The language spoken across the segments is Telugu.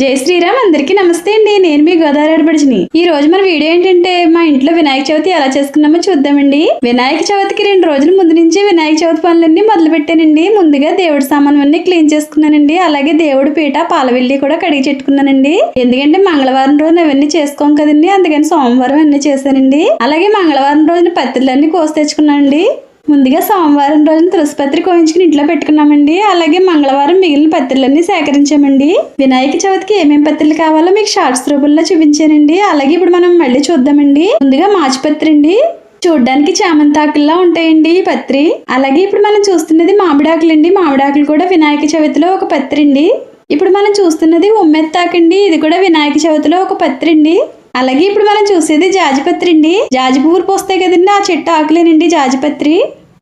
జై శ్రీరామ్ అందరికీ నమస్తే అండి. నేను మీ గోదావరి పడిచిని ఈ రోజు మన వీడియో ఏంటంటే మా ఇంట్లో వినాయక చవితి ఎలా చేసుకున్నామో చూద్దామండి. వినాయక చవితికి రెండు రోజుల ముందు నుంచి వినాయక చవితి పనులన్నీ మొదలు పెట్టానండి ముందుగా దేవుడి సామాను అన్ని క్లీన్ చేసుకున్నానండి. అలాగే దేవుడి పీట పాలవెల్లి కూడా కడిగి చెట్టుకున్నానండి. ఎందుకంటే మంగళవారం రోజున అవన్నీ చేసుకోం కదండి. అందుకని సోమవారం అన్ని చేశానండి. అలాగే మంగళవారం రోజున పత్తిలన్నీ కోసి తెచ్చుకున్నానండి. ముందుగా సోమవారం రోజున తులసిపత్రి కోయించుకుని ఇంట్లో పెట్టుకున్నామండి. అలాగే మంగళవారం మిగిలిన పత్రిలన్నీ సేకరించామండి. వినాయక చవితికి ఏమేం పత్రులు కావాలో మీకు షార్ట్స్ రూపంలో చూపించానండి. అలాగే ఇప్పుడు మనం మళ్ళీ చూద్దామండి. ముందుగా మాచిపత్రి అండి. చూడ్డానికి చామంతాకుల్లా ఉంటాయండి ఈ పత్రి. అలాగే ఇప్పుడు మనం చూస్తున్నది మామిడాకులు అండి మామిడాకులు కూడా వినాయక చవితిలో ఒక పత్రి అండి. ఇప్పుడు మనం చూస్తున్నది ఉమ్మెత్తాకండి ఇది కూడా వినాయక చవితిలో ఒక పత్రి అండి. అలాగే ఇప్పుడు మనం చూసేది జాజిపత్రి అండి. జాజి పువ్వులు పోస్తాయి కదండి ఆ చెట్టు ఆకులేనండి జాజిపత్రి.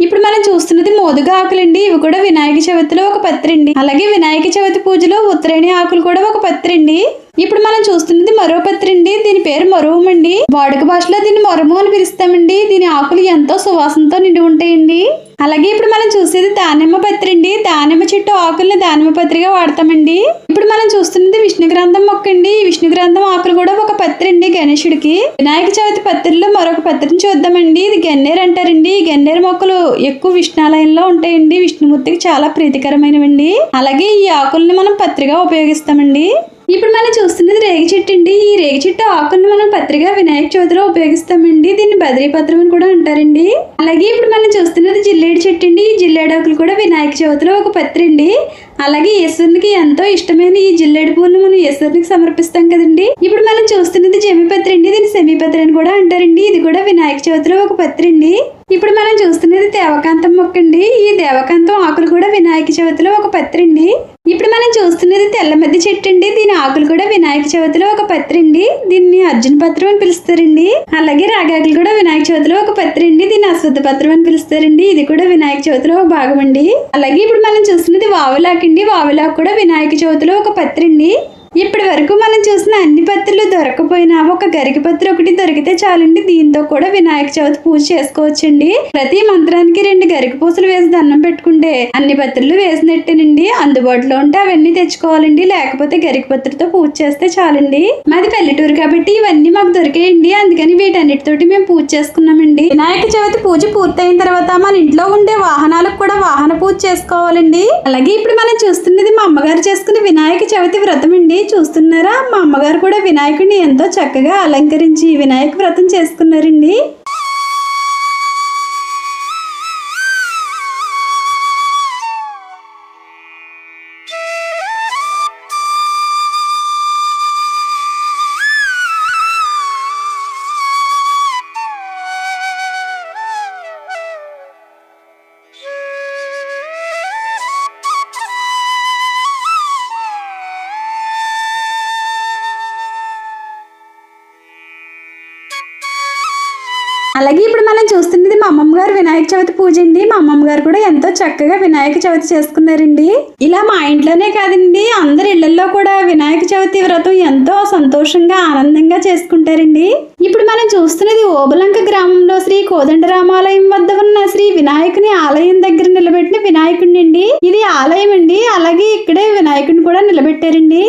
ఇప్పుడు మనం చూస్తున్నది మోదుగా ఆకులండి. ఇవి కూడా వినాయక చవితిలో ఒక పత్రి అండి. అలాగే వినాయక చవితి పూజలో ఉత్తరాయణి ఆకులు కూడా ఒక పత్రండి అండి. ఇప్పుడు మనం చూస్తున్నది మరో పత్రి అండి. దీని పేరు మరువం అండి. వాడుక భాషలో దీన్ని మరుము అని పిలుస్తామండి. దీని ఆకులు ఎంతో సువాసనతో నిండి ఉంటాయండి. అలాగే ఇప్పుడు మనం చూసేది దానిమ్మ పత్రి అండి. దానిమ్మ చెట్టు ఆకుల్ని దానిమ్మ పత్రిగా వాడతామండి. ఇప్పుడు మనం చూస్తున్నది విష్ణు గ్రంథం మొక్క అండి. ఈ విష్ణు గ్రంథం ఆకులు కూడా ఒక పత్రి అండి గణేశుడికి వినాయక చవితి పత్రిలో మరొక పత్రిని చూద్దామండి. ఇది గన్నేరు అంటారండి. ఈ గన్నేరు మొక్కలు ఎక్కువ విష్ణాలయంలో ఉంటాయండి. విష్ణుమూర్తికి చాలా ప్రీతికరమైనవండి. అలాగే ఈ ఆకుల్ని మనం పత్రిగా ఉపయోగిస్తామండి. ఇప్పుడు మనం చూస్తున్నది రేగి చెట్టు అండి. ఈ రేగి చెట్టు ఆకులను మనం పత్రిగా వినాయక చవితిలో ఉపయోగిస్తామండి. దీన్ని బద్రీ పత్రం అని కూడా అంటారండి. అలాగే ఇప్పుడు వస్తున్నది జిల్లేడు చెట్టు అండి ఈ జిల్లేడు ఆకులు కూడా వినాయక చవితిలో ఒక పత్రి అండి అలాగే ఈశ్వరునికి ఎంతో ఇష్టమైన ఈ జిల్లేడు పూలను మనం ఈశ్వరునికి సమర్పిస్తాం కదండి. ఇప్పుడు మనం చూస్తున్నది జమిపత్రి అండి దీన్ని సెమీపత్రి అని కూడా అంటారండి ఇది కూడా వినాయక చవితిలో ఒక పత్రి అండి ఇప్పుడు మనం చూస్తున్నది దేవకాంతం మొక్క అండి ఈ దేవకాంతం ఆకులు కూడా వినాయక చవితిలో ఒక పత్రి అండి ఇప్పుడు మనం చూస్తున్నది తెల్లమద్ది చెట్టు అండి దీని ఆకులు కూడా వినాయక చవితిలో ఒక పత్రి అండి దీన్ని అర్జున పత్రం అని పిలుస్తారండి. అలాగే రాగాకులు కూడా వినాయక చవితిలో ఒక పత్రి అండి దీన్ని అశ్వద్ధ పత్రం అని పిలుస్తారండి. ఇది కూడా వినాయక చవితిలో ఒక భాగం అండి అలాగే ఇప్పుడు మనం చూస్తున్నది వావులాక్ అండి. వావులాక్ కూడా వినాయక చవితిలో ఒక పత్రి అండి ఇప్పటి వరకు మనం చూసిన అన్ని పత్రులు దొరకపోయినా ఒక గరిక పత్రి ఒకటి దొరికితే చాలండి. దీంతో కూడా వినాయక చవితి పూజ చేసుకోవచ్చండి. ప్రతి మంత్రానికి రెండు గరిక పూసలు వేసి దండం పెట్టుకుంటే అన్ని పత్రులు వేసినట్టేనండి. అందుబాటులో ఉంటే అవన్నీ తెచ్చుకోవాలండి. లేకపోతే గరిక పత్రితో పూజ చేస్తే చాలండి. మాది పల్లెటూరు కాబట్టి ఇవన్నీ మాకు దొరికాయండి. అందుకని వీటన్నిటితోటి మేము పూజ చేసుకున్నామండి. వినాయక చవితి పూజ పూర్తయిన తర్వాత మన ఇంట్లో ఉండే వాహనాలకు కూడా వాహన పూజ చేసుకోవాలండి. అలాగే ఇప్పుడు మనం చూస్తున్నది మా అమ్మగారు చేసుకునే వినాయక చవితి వ్రతం అండి. చూస్తున్నారా? మా అమ్మగారు కూడా వినాయకుడిని ఎంతో చక్కగా అలంకరించి వినాయక వ్రతం చేసుకున్నారండి. అలాగే ఇప్పుడు మనం చూస్తున్నది మా అమ్మమ్మ గారు వినాయక చవితి పూజ అండి. మా అమ్మమ్మ గారు కూడా ఎంతో చక్కగా వినాయక చవితి చేసుకున్నారండి. ఇలా మా ఇంట్లోనే కాదండి అందరి ఇళ్ళలో కూడా వినాయక చవితి వ్రతం ఎంతో సంతోషంగా ఆనందంగా చేసుకుంటారండి. ఇప్పుడు మనం చూస్తున్నది ఓబలంక గ్రామంలో శ్రీ కోదండరామాలయం వద్ద ఉన్న శ్రీ వినాయకుని ఆలయం దగ్గర నిలబెట్టిన వినాయకుడిని అండి ఇది ఆలయం అండి అలాగే ఇక్కడే వినాయకుడిని కూడా నిలబెట్టారండి.